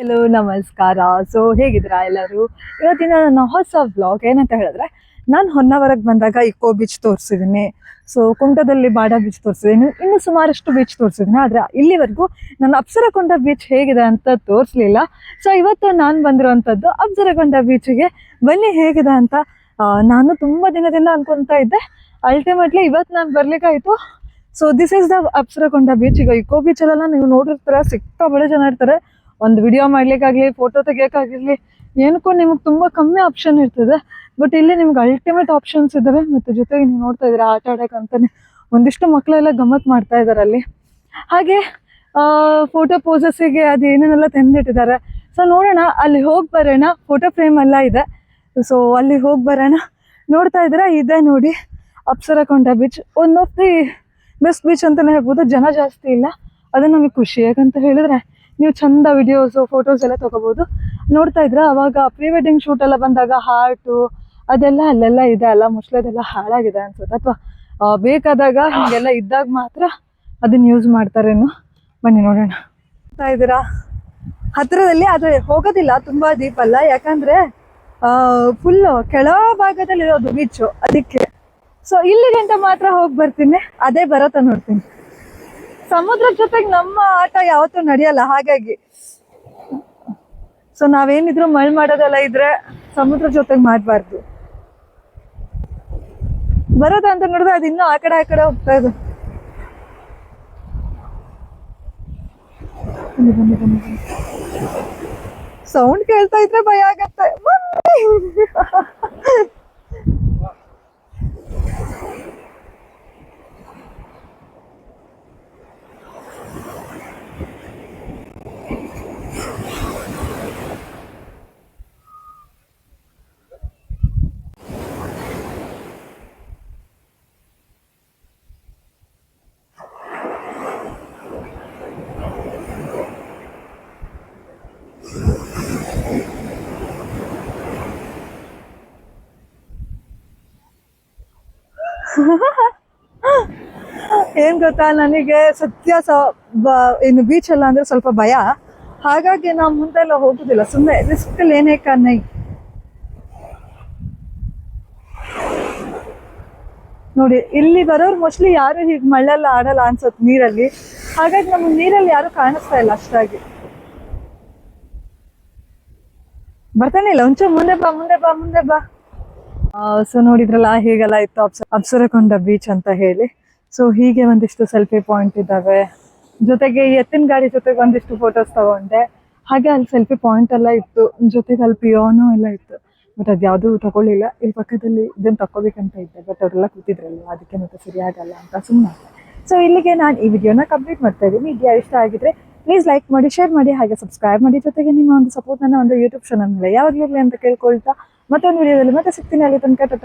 Hello ನಮಸ್ಕಾರ. So ಹೇಗಿದ್ದೀರಾ ಎಲ್ಲರೂ? ಇವತ್ತಿನ ನನ್ನ ಹೊಸ ಬ್ಲಾಗ್ ಏನಂತ ಹೇಳಿದ್ರೆ, ನಾನು ಹೊನ್ನಾವರಕ್ಕೆ ಬಂದಾಗ ಇಕೋ ಬೀಚ್ ತೋರಿಸಿದ್ದೀನಿ ಸೊ ಕುಂಟದಲ್ಲಿ ಬಾಡ ಬೀಚ್ ತೋರಿಸಿದ್ದೀನಿ ಇನ್ನು ಸುಮಾರಷ್ಟು ಬೀಚ್ ತೋರಿಸಿದ್ದೀನಿ ಆದರೆ ಇಲ್ಲಿವರೆಗೂ ನಾನು ಅಪ್ಸರಕೊಂಡ ಬೀಚ್ ಹೇಗಿದೆ ಅಂತ ತೋರಿಸ್ಲಿಲ್ಲ. ಸೊ ಇವತ್ತು ನಾನು ಬಂದಿರುವಂಥದ್ದು ಅಪ್ಸರಕೊಂಡ ಬೀಚಿಗೆ ಬನ್ನಿ, ಹೇಗಿದೆ ಅಂತ ನಾನು ತುಂಬ ದಿನದಿಂದ ಅನ್ಕೊತಾ ಇದ್ದೆ. ಅಲ್ಟಿಮೇಟ್ಲಿ ಇವತ್ತು ನಾನು ಬರ್ಲಿಕ್ಕಾಯ್ತು. So this is the Apsarakonda beach ಈಗ ಇಕೋ ಬೀಚಲ್ಲೆಲ್ಲ ನೀವು ನೋಡಿರ್ತೀರ ಸಿಕ್ಕಾಬಳೆ ಜನ ಇರ್ತಾರೆ. ಒಂದು ವಿಡಿಯೋ ಮಾಡ್ಲಿಕ್ಕಾಗ್ಲಿ ಫೋಟೋ ತೆಗಿಯೋಕ್ಕಾಗಿರ್ಲಿ ಏನಕ್ಕೂ ನಿಮಗೆ ತುಂಬ ಕಮ್ಮಿ ಆಪ್ಷನ್ ಇರ್ತದೆ. ಬಟ್ ಇಲ್ಲಿ ನಿಮ್ಗೆ ಅಲ್ಟಿಮೇಟ್ ಆಪ್ಷನ್ಸ್ ಇದ್ದಾವೆ ಮತ್ತು ಜೊತೆಗೆ ನೀವು ನೋಡ್ತಾ ಇದ್ದೀರಾ ಆಟ ಆಡೋಕೆ ಒಂದಿಷ್ಟು ಮಕ್ಕಳೆಲ್ಲ ಗಮ್ಮತ್ ಮಾಡ್ತಾ ಇದ್ದಾರೆ ಅಲ್ಲಿ. ಹಾಗೆ ಫೋಟೋ ಪೋಸಸ್ಸಿಗೆ ಅದು ಏನೇನೆಲ್ಲ ತಂದಿಟ್ಟಿದ್ದಾರೆ. ಸೊ ನೋಡೋಣ, ಅಲ್ಲಿ ಹೋಗಿ ಬರೋಣ. ಫೋಟೋ ಫ್ರೇಮ್ ಎಲ್ಲ ಇದೆ. ಸೊ ಅಲ್ಲಿ ಹೋಗಿ ಬರೋಣ. ನೋಡ್ತಾ ಇದ್ದೀರಾ? ಇದೆ ನೋಡಿ. Apsarakonda beach one of the best beach ಅಂತಲೇ ಹೇಳ್ಬೋದು. ಜನ ಜಾಸ್ತಿ ಇಲ್ಲ. ಅದು ನಮಗೆ ಖುಷಿ ಯಾಕಂತ ಹೇಳಿದ್ರೆ ನೀವು ಚಂದ ವಿಡಿಯೋಸು ಫೋಟೋಸ್ ಎಲ್ಲ ತಗೋಬೋದು. ನೋಡ್ತಾ ಇದ್ರೆ, ಅವಾಗ ಪ್ರೀ ವೆಡ್ಡಿಂಗ್ ಶೂಟ್ ಎಲ್ಲ ಬಂದಾಗ ಹಾರ್ಟು ಅದೆಲ್ಲ ಅಲ್ಲೆಲ್ಲ ಇದೆ ಅಲ್ಲ ಮುಸ್ಲದೆಲ್ಲ ಹಾಳಾಗಿದೆ ಅನ್ಸುತ್ತೆ. ಅಥವಾ ಬೇಕಾದಾಗ ಹಿಂಗೆಲ್ಲ ಇದ್ದಾಗ ಮಾತ್ರ ಅದನ್ನ ಯೂಸ್ ಮಾಡ್ತಾರೇನು. ಬನ್ನಿ ನೋಡೋಣ. ನೋಡ್ತಾ ಇದ್ದೀರಾ? ಹತ್ತಿರದಲ್ಲಿ ಆದರೆ ಹೋಗೋದಿಲ್ಲ, ತುಂಬಾ ದೀಪ ಅಲ್ಲ. ಯಾಕಂದ್ರೆ ಫುಲ್ ಕೆಳ ಭಾಗದಲ್ಲಿರೋದು ಬೀಚು ಅದಕ್ಕೆ. ಸೊ ಇಲ್ಲಿ ಮಾತ್ರ ಹೋಗಿ ಬರ್ತೀನಿ. ಅದೇ ಬರತ್ತ ನೋಡ್ತೀನಿ. ಸಮುದ್ರ ಜೊತೆಗೆ ನಮ್ಮ ಆಟ ಯಾವತ್ತೂ ನಡೆಯಲ್ಲ, ಹಾಗಾಗಿ. ಸೊ ನಾವೇನಿದ್ರು ಮಳ್ ಮಾಡೋದೆಲ್ಲ ಇದ್ರೆ ಸಮುದ್ರ ಜೊತೆಗೆ ಮಾಡಬಾರ್ದು. ಬರೋದಂತ ನೋಡಿದ್ರೆ ಅದು ಇನ್ನೂ ಆ ಕಡೆ ಆ ಕಡೆ ಹೋಗ್ತಾ ಇದೆ. ಸೌಂಡ್ ಕೇಳ್ತಾ ಇದ್ರೆ ಭಯ ಆಗತ್ತೆ ಬನ್ನಿ. ಏನ್ ಗೊತ್ತಾ, ನನಗೆ ಸತ್ಯ ಸ ಇನ್ನು ಬೀಚ್ ಎಲ್ಲ ಅಂದ್ರೆ ಸ್ವಲ್ಪ ಭಯ. ಹಾಗಾಗಿ ನಾವು ಮುಂದೆ ಎಲ್ಲ ಹೋಗುದಿಲ್ಲ ಸುಮ್ಮನೆ ರಿಸ್ಕ್ ಏನೇ ಕನ್ನೈ ನೋಡಿ, ಇಲ್ಲಿ ಬರೋರು ಮೋಸ್ಟ್ಲಿ ಯಾರು ಹೀಗೆ ಮಳೆಲ್ಲ ಆಡಲ್ಲ ಅನ್ಸತ್ ನೀರಲ್ಲಿ. ಹಾಗಾಗಿ ನಮ್ಗೆ ನೀರಲ್ಲಿ ಯಾರು ಕಾಣಿಸ್ತಾ ಇಲ್ಲ ಅಷ್ಟಾಗಿ. ಬರ್ತಾನೆ ಇಲ್ಲ? ಒಂಚೂರು ಮುಂದೆ ಬಾ ಮುಂದೆ ಬಾ ಮುಂದೆ ಬಾ. ಸೊ ನೋಡಿದ್ರಲ್ಲ, ಹೀಗೆಲ್ಲ ಇತ್ತು ಅಪ್ಸ, ಅಪ್ಸರಕೊಂಡ ಬೀಚ್ ಅಂತ ಹೇಳಿ. ಸೊ ಹೀಗೆ ಒಂದಿಷ್ಟು ಸೆಲ್ಫಿ ಪಾಯಿಂಟ್ ಇದ್ದಾವೆ. ಜೊತೆಗೆ ಎತ್ತಿನ ಗಾಡಿ ಜೊತೆಗೆ ಒಂದಿಷ್ಟು ಫೋಟೋಸ್ ತಗೊಂಡೆ. ಹಾಗೆ ಅಲ್ಲಿ ಸೆಲ್ಫಿ ಪಾಯಿಂಟ್ ಎಲ್ಲ ಇತ್ತು. ಜೊತೆಗೆ ಅಲ್ಲಿ ಪಿಯೋನು ಎಲ್ಲ ಇತ್ತು. ಬಟ್ ಅದು ಯಾವುದೂ ತಗೊಳ್ಳಿಲ್ಲ. ಇಲ್ಲಿ ಪಕ್ಕದಲ್ಲಿ ಇದನ್ನು ತಗೋಬೇಕಂತ ಇದ್ದೆ. ಬಟ್ ಅವರೆಲ್ಲ ಕೂತಿದ್ರಲ್ಲ, ಅದಕ್ಕೆ ಮತ್ತೆ ಸರಿ ಅಂತ ಸುಮ್ಮನೆ ಸೊ ಇಲ್ಲಿಗೆ ನಾನು ಈ ವಿಡಿಯೋನ ಕಂಪ್ಲೀಟ್ ಮಾಡ್ತಾ ಇದ್ದೀನಿ. ವಿಡಿಯೋ ಇಷ್ಟ ಆಗಿದ್ರೆ ಪ್ಲೀಸ್ ಲೈಕ್ ಮಾಡಿ ಶೇರ್ ಮಾಡಿ, ಹಾಗೆ ಸಬ್ಸ್ಕ್ರೈಬ್ ಮಾಡಿ. ಜೊತೆಗೆ ನಿಮ್ಮ ಒಂದು ಸಪೋರ್ಟ್ ನನ್ನ ಒಂದು ಯೂಟ್ಯೂಬ್ ಚಾನಲ್ ಮೇಲೆ ಯಾವಾಗಲೂ ಅಂತ ಕೇಳ್ಕೊಳ್ತಾ ಮತ್ತೊಂದು ವಿಡಿಯೋದಲ್ಲಿ ಮತ್ತೆ ಸಿಗ್ತೀನಿ. ಅಲ್ಲಿ ತನಕ ಟಟ್ಟ